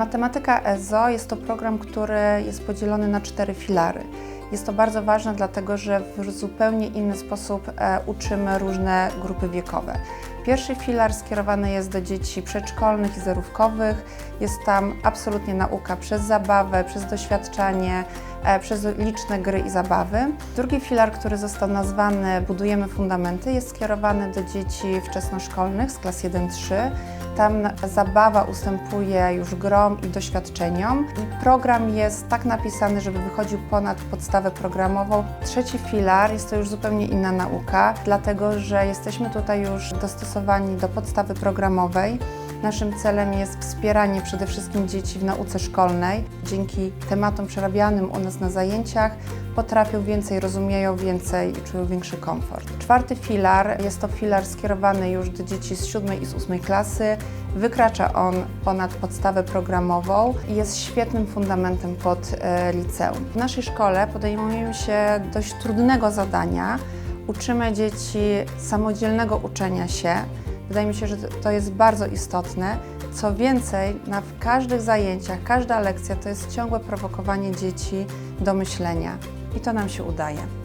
Matematyka EZO jest to program, który jest podzielony na cztery filary. Jest to bardzo ważne, dlatego że w zupełnie inny sposób e, uczymy różne grupy wiekowe. Pierwszy filar skierowany jest do dzieci przedszkolnych i zerówkowych. Jest tam absolutnie nauka przez zabawę, przez doświadczanie, przez liczne gry i zabawy. Drugi filar, który został nazwany Budujemy Fundamenty, jest skierowany do dzieci wczesnoszkolnych z klas 1-3. Tam zabawa ustępuje już grom i doświadczeniom. I program jest tak napisany, żeby wychodził ponad podstawę programową. Trzeci filar jest to już zupełnie inna nauka, dlatego że jesteśmy tutaj już dostosowani do podstawy programowej. Naszym celem jest wspieranie przede wszystkim dzieci w nauce szkolnej. Dzięki tematom przerabianym u nas na zajęciach potrafią więcej, rozumieją więcej i czują większy komfort. Czwarty filar jest to filar skierowany już do dzieci z siódmej i z ósmej klasy. Wykracza on ponad podstawę programową i jest świetnym fundamentem pod e, liceum. W naszej szkole podejmujemy się dość trudnego zadania. Uczymy dzieci samodzielnego uczenia się. Wydaje mi się, że to jest bardzo istotne. Co więcej, na w każdych zajęciach, każda lekcja to jest ciągłe prowokowanie dzieci do myślenia i to nam się udaje.